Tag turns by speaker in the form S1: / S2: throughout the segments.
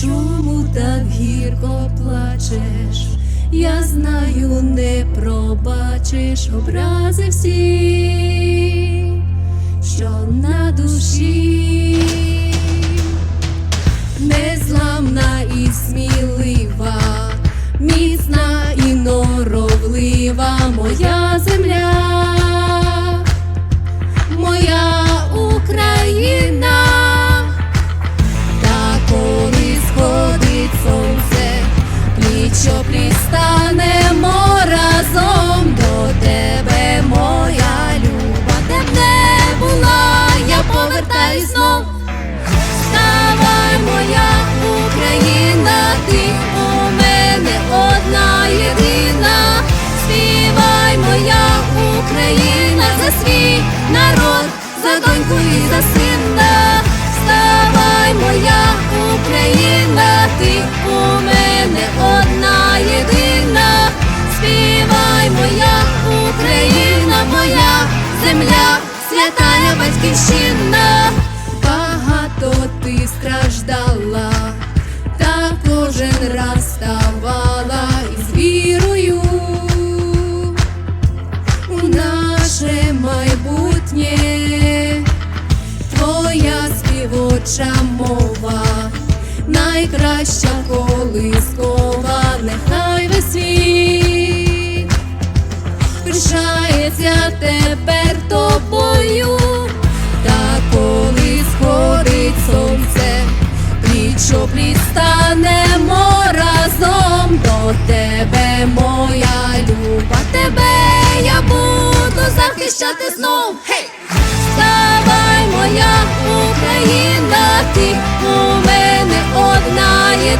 S1: Чому так гірко плачеш? Я знаю, не пробачиш образи всі, що на душі, народ, за доньку і за сина. Вставай, моя Україна, ти у мене одна єдина. Співай, моя Україна, моя земля, святая батьківщина. Співоча мова, найкраща колискова, нехай весь світ пишається тепер тобою, та коли сходить сонце, пліч опліч станемо разом до тебе, моя люба, тебе я буду захищати знов. Гей! Вставай, моя Україна,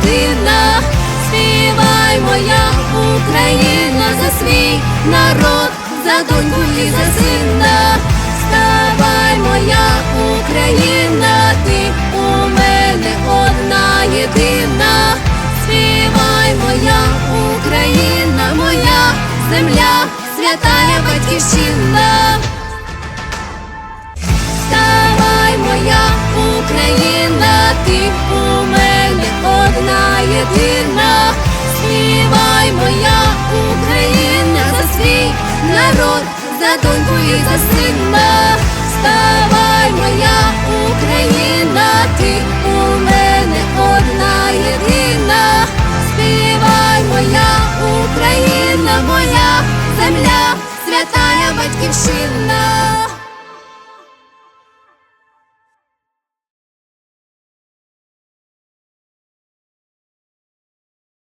S1: єдина. Співай, моя Україна, за свій народ, за доньку і за сина. Вставай, моя Україна, ти у мене одна єдина. Співай, моя Україна, моя земля, святая батьківщина. Доньку і за сина. Вставай, моя Україна, ти у мене одна єдина. Співай, моя Україна, моя земля, святая батьківщина.